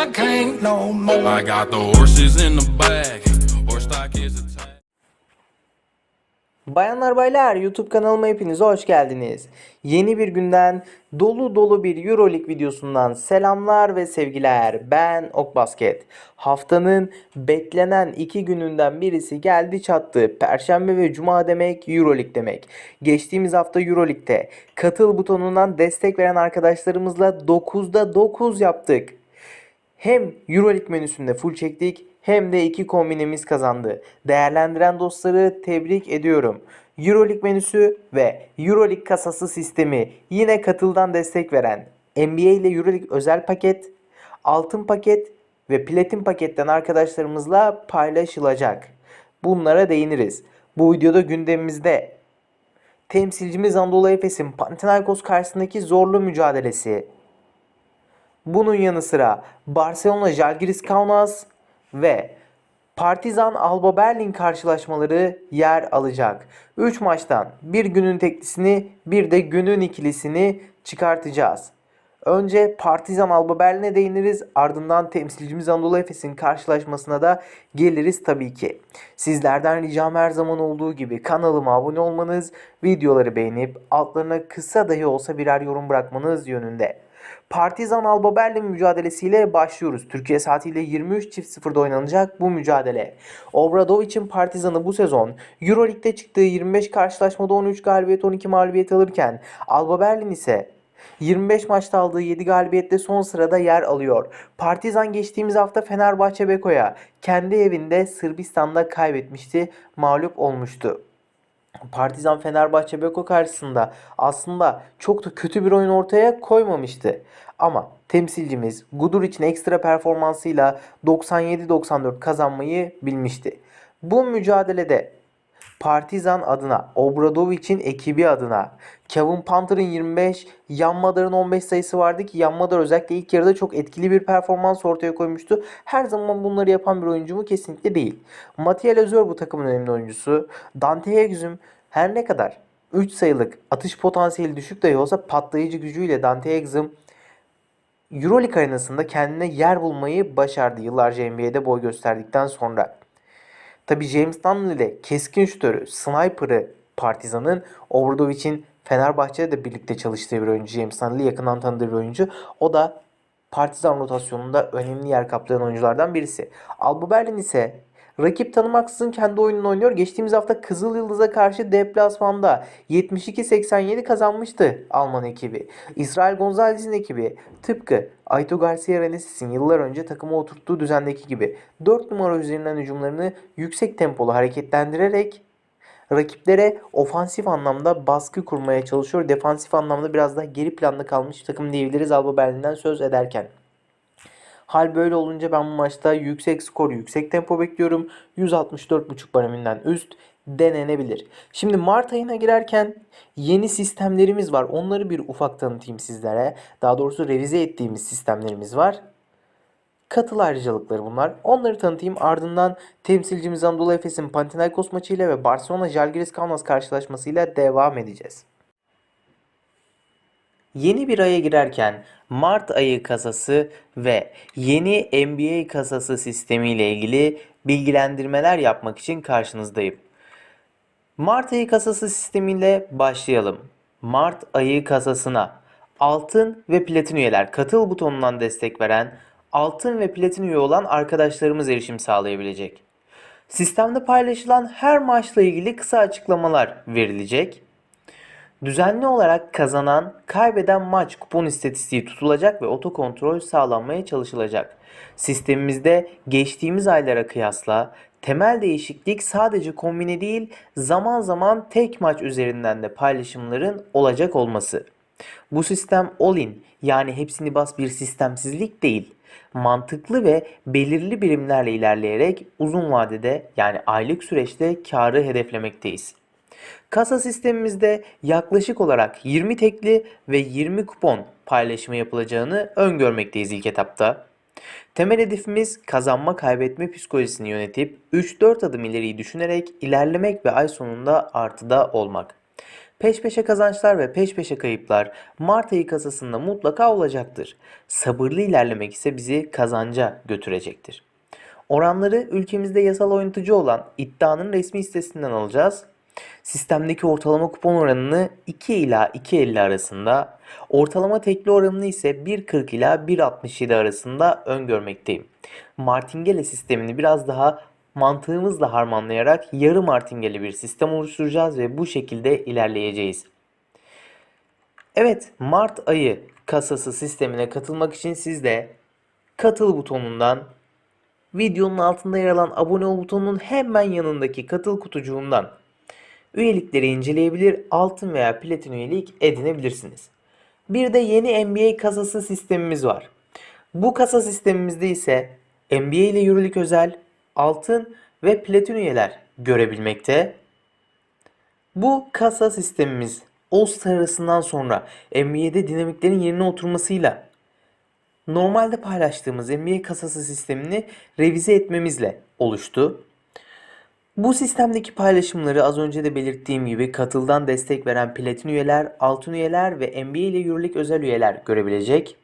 I can't no more. I got the horses in the back. Horse stock is attached. Bayanlar baylar YouTube kanalıma hepiniz hoş geldiniz. Yeni bir günden dolu dolu bir Euroleague videosundan selamlar ve sevgiler. Ben Okbasket. Haftanın beklenen iki gününden birisi geldi çattı. Perşembe ve Cuma demek Euroleague demek. Geçtiğimiz hafta Euroleague'de katıl butonundan destek veren arkadaşlarımızla 9'da 9 yaptık. Hem Euroleague menüsünde full çektik hem de iki kombinemiz kazandı. Değerlendiren dostları tebrik ediyorum. Euroleague menüsü ve Euroleague kasası sistemi yine katıldan destek veren NBA ile Euroleague özel paket, altın paket ve platin paketten arkadaşlarımızla paylaşılacak. Bunlara değiniriz. Bu videoda gündemimizde temsilcimiz Anadolu Efes'in Panathinaikos karşısındaki zorlu mücadelesi, bunun yanı sıra Barcelona Žalgiris Kaunas ve Partizan Alba Berlin karşılaşmaları yer alacak. 3 maçtan bir günün teklisini bir de günün ikilisini çıkartacağız. Önce Partizan Alba Berlin'e değiniriz. Ardından temsilcimiz Anadolu Efes'in karşılaşmasına da geliriz tabii ki. Sizlerden ricam her zaman olduğu gibi kanalıma abone olmanız, videoları beğenip altlarına kısa dahi olsa birer yorum bırakmanız yönünde. Partizan Alba Berlin mücadelesiyle başlıyoruz. Türkiye saatiyle 23.00'da oynanacak bu mücadele. Obradovic'in Partizan'ı bu sezon Euroleague'de çıktığı 25 karşılaşmada 13 galibiyet 12 mağlubiyet alırken Alba Berlin ise 25 maçta aldığı 7 galibiyette son sırada yer alıyor. Partizan geçtiğimiz hafta Fenerbahçe Beko'ya kendi evinde Sırbistan'da kaybetmişti, mağlup olmuştu. Partizan Fenerbahçe Beko karşısında aslında çok da kötü bir oyun ortaya koymamıştı. Ama temsilcimiz Guduric'in ekstra performansıyla 97-94 kazanmayı bilmişti. Bu mücadelede Partizan adına, Obradovic'in ekibi adına, Kevin Panther'ın 25, Jan Madar'ın 15 sayısı vardı ki Jan Madar özellikle ilk yarıda çok etkili bir performans ortaya koymuştu. Her zaman bunları yapan bir oyuncu mu? Kesinlikle değil. Mattia Lezor bu takımın önemli oyuncusu. Dante Exum her ne kadar 3 sayılık atış potansiyeli düşük dahi olsa patlayıcı gücüyle Dante Exum Euroleague arenasında kendine yer bulmayı başardı yıllarca NBA'de boy gösterdikten sonra. Tabi James Dunn ile keskin şutörü, sniper'ı Partizan'ın Obradovic'in Fenerbahçe'de de birlikte çalıştığı bir oyuncu. James Dunn yakından tanıdığı bir oyuncu. O da Partizan rotasyonunda önemli yer kaplayan oyunculardan birisi. Alba Berlin ise rakip tanımaksızın kendi oyununu oynuyor. Geçtiğimiz hafta Kızıl Yıldız'a karşı deplasmanda 72-87 kazanmıştı Alman ekibi. İsrail Gonzalez'in ekibi tıpkı Aito Garcia Renesis'in yıllar önce takıma oturttuğu düzendeki gibi 4 numara üzerinden hücumlarını yüksek tempolu hareketlendirerek rakiplere ofansif anlamda baskı kurmaya çalışıyor. Defansif anlamda biraz daha geri planda kalmış takım diyebiliriz Alba Berlin'den söz ederken. Hal böyle olunca ben bu maçta yüksek skor, yüksek tempo bekliyorum. 164.5 bareminden üst denenebilir. Şimdi Mart ayına girerken yeni sistemlerimiz var. Onları bir ufak tanıtayım sizlere. Daha doğrusu revize ettiğimiz sistemlerimiz var. Katıl ayrıcalıkları bunlar. Onları tanıtayım. Ardından temsilcimiz Anadolu Efes'in Panathinaikos maçıyla ve Barcelona Žalgiris Kaunas karşılaşmasıyla devam edeceğiz. Yeni bir aya girerken Mart ayı kasası ve yeni NBA kasası sistemi ile ilgili bilgilendirmeler yapmak için karşınızdayım. Mart ayı kasası sistemiyle başlayalım. Mart ayı kasasına altın ve platin üyeler katıl butonundan destek veren altın ve platin üye olan arkadaşlarımız erişim sağlayabilecek. Sistemde paylaşılan her maçla ilgili kısa açıklamalar verilecek. Düzenli olarak kazanan, kaybeden maç kupon istatistiği tutulacak ve otokontrol sağlanmaya çalışılacak. Sistemimizde geçtiğimiz aylara kıyasla temel değişiklik sadece kombine değil, zaman zaman tek maç üzerinden de paylaşımların olacak olması. Bu sistem all-in yani hepsini bas bir sistemsizlik değil. Mantıklı ve belirli birimlerle ilerleyerek uzun vadede yani aylık süreçte karı hedeflemekteyiz. Kasa sistemimizde yaklaşık olarak 20 tekli ve 20 kupon paylaşımı yapılacağını öngörmekteyiz ilk etapta. Temel hedefimiz kazanma kaybetme psikolojisini yönetip 3-4 adım ileriyi düşünerek ilerlemek ve ay sonunda artıda olmak. Peş peşe kazançlar ve peş peşe kayıplar Mart ayı kasasında mutlaka olacaktır. Sabırlı ilerlemek ise bizi kazanca götürecektir. Oranları ülkemizde yasal oynatıcı olan iddianın resmi sitesinden alacağız. Sistemdeki ortalama kupon oranını 2 ila 2.50 arasında, ortalama tekli oranını ise 1.40 ila 1.67 arasında öngörmekteyim. Martingale sistemini biraz daha mantığımızla harmanlayarak yarı martingale bir sistem oluşturacağız ve bu şekilde ilerleyeceğiz. Evet, Mart ayı kasası sistemine katılmak için siz de katıl butonundan videonun altında yer alan abone ol butonunun hemen yanındaki katıl kutucuğundan üyelikleri inceleyebilir, altın veya platin üyelik edinebilirsiniz. Bir de yeni NBA kasası sistemimiz var. Bu kasa sistemimizde ise NBA ile yürürlük özel, altın ve platin üyeler görebilmekte. Bu kasa sistemimiz All-Star arasından sonra NBA'de dinamiklerin yerine oturmasıyla normalde paylaştığımız NBA kasası sistemini revize etmemizle oluştu. Bu sistemdeki paylaşımları az önce de belirttiğim gibi katıldan destek veren platin üyeler, altın üyeler ve NBA ile yürürlük özel üyeler görebilecek.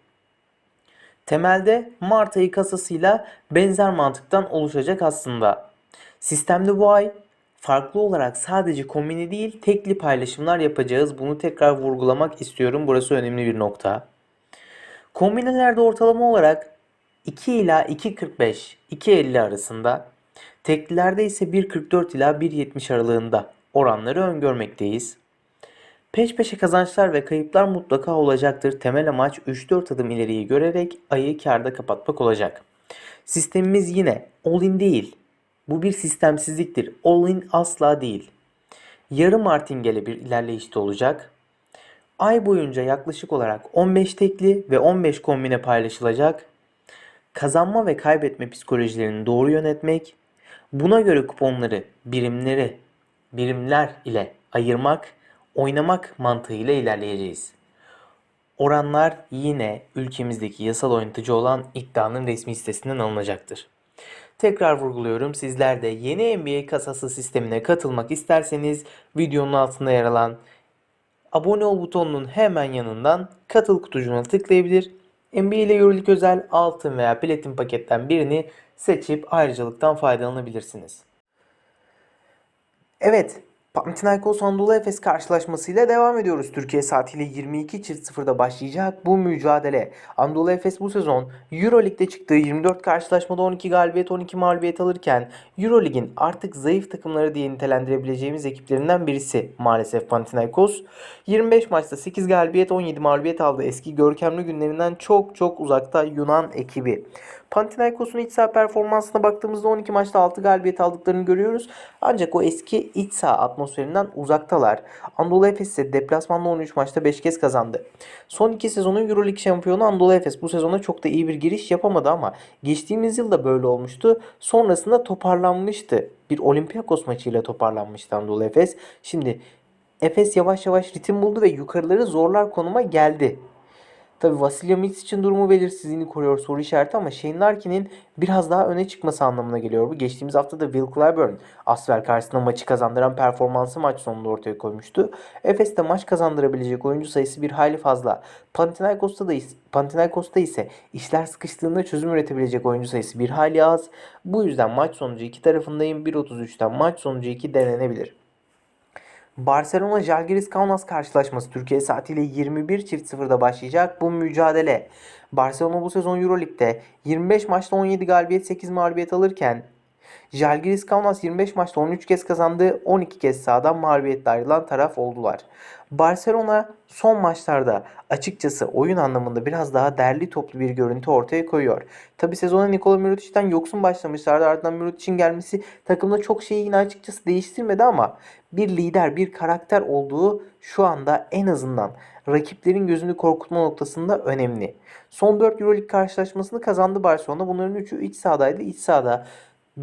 Temelde Mart ayı kasasıyla benzer mantıktan oluşacak aslında. Sistemde bu ay farklı olarak sadece kombine değil tekli paylaşımlar yapacağız. Bunu tekrar vurgulamak istiyorum. Burası önemli bir nokta. Kombinelerde ortalama olarak 2 ila 2.45, 2.50 arasında, teklilerde ise 1.44 ila 1.70 aralığında oranları öngörmekteyiz. Peş peşe kazançlar ve kayıplar mutlaka olacaktır. Temel amaç 3-4 adım ileriyi görerek ayı karda kapatmak olacak. Sistemimiz yine all-in değil. Bu bir sistemsizliktir. All-in asla değil. Yarı martingale bir ilerleyişte olacak. Ay boyunca yaklaşık olarak 15 tekli ve 15 kombine paylaşılacak. Kazanma ve kaybetme psikolojilerini doğru yönetmek, buna göre kuponları birimleri, birimler ile ayırmak, oynamak mantığıyla ilerleyeceğiz. Oranlar yine ülkemizdeki yasal oynatıcı olan iddianın resmi sitesinden alınacaktır. Tekrar vurguluyorum. Sizler de yeni NBA kasası sistemine katılmak isterseniz videonun altında yer alan abone ol butonunun hemen yanından katıl kutucuğuna tıklayabilir. NBA ile yürürlük özel altın veya platin paketten birini seçip ayrıcalıktan faydalanabilirsiniz. Evet, Panathinaikos Anadolu Efes karşılaşmasıyla devam ediyoruz. Türkiye saatiyle 22.00'da başlayacak bu mücadele. Anadolu Efes bu sezon Euroleague'de çıktığı 24 karşılaşmada 12 galibiyet 12 mağlubiyet alırken Euroleague'in artık zayıf takımları diye nitelendirebileceğimiz ekiplerinden birisi maalesef Panathinaikos. 25 maçta 8 galibiyet 17 mağlubiyet aldı. Eski görkemli günlerinden çok çok uzakta Yunan ekibi. Panathinaikos'un iç saha performansına baktığımızda 12 maçta 6 galibiyet aldıklarını görüyoruz. Ancak o eski iç saha atmosferinden uzaktalar. Anadolu Efes ise deplasmanda 13 maçta 5 kez kazandı. Son 2 sezonun Euroleague şampiyonu Anadolu Efes bu sezona çok da iyi bir giriş yapamadı ama geçtiğimiz yıl da böyle olmuştu. Sonrasında toparlanmıştı. Bir Olympiakos maçıyla toparlanmıştı Anadolu Efes. Şimdi Efes yavaş yavaş ritim buldu ve yukarıları zorlar konuma geldi. Tabi Vasilya Mix için durumu belirsizliğini koruyor soru işareti ama Shane Larkin'in biraz daha öne çıkması anlamına geliyor bu. Geçtiğimiz hafta da Will Clyburn Asvel karşısında maçı kazandıran performansı maç sonunda ortaya koymuştu. Efes'te maç kazandırabilecek oyuncu sayısı bir hayli fazla. Panathinaikos'ta da Panathinaikos'ta ise işler sıkıştığında çözüm üretebilecek oyuncu sayısı bir hayli az. Bu yüzden maç sonucu iki tarafındayım. 1.33'ten maç sonucu 2 denenebilir. Barcelona Žalgiris Kaunas karşılaşması Türkiye saatiyle 21.00'da başlayacak bu mücadele. Barcelona bu sezon Euroleague'de 25 maçta 17 galibiyet 8 mağlubiyet alırken Žalgiris Kaunas 25 maçta 13 kez kazandı, 12 kez sahadan mağlubiyetle ayrılan taraf oldular. Barcelona son maçlarda açıkçası oyun anlamında biraz daha derli toplu bir görüntü ortaya koyuyor. Tabi sezona Nikola Mirotic'ten yoksun başlamışlardı. Ardından Mirotic'in gelmesi takımda çok şeyi yine açıkçası değiştirmedi ama bir lider, bir karakter olduğu şu anda en azından rakiplerin gözünü korkutma noktasında önemli. Son 4 Euroleague karşılaşmasını kazandı Barcelona. Bunların 3'ü iç sahadaydı. İç sahada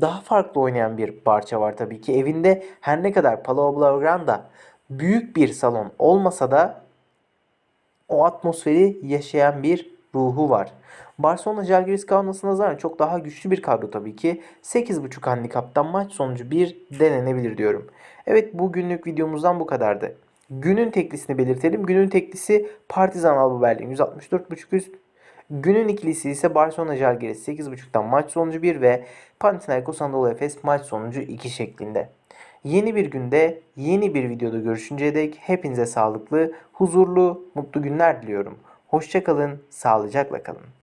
daha farklı oynayan bir parça var tabii ki. Evinde her ne kadar Palau Blaugrana büyük bir salon olmasa da o atmosferi yaşayan bir ruhu var. Barcelona Žalgiris Kaunas'a nazaran çok daha güçlü bir kadro tabii ki. 8.5 handikaptan maç sonucu bir denenebilir diyorum. Evet bugünlük videomuzdan bu kadardı. Günün teklisini belirtelim. Günün teklisi Partizan Alba Berlin 164.5 üst. Günün ikilisi ise Barcelona Žalgiris 8.5'tan maç sonucu 1 ve Panathinaikos Anadolu Efes maç sonucu 2 şeklinde. Yeni bir günde, yeni bir videoda görüşünceye dek hepinize sağlıklı, huzurlu, mutlu günler diliyorum. Hoşçakalın, sağlıcakla kalın.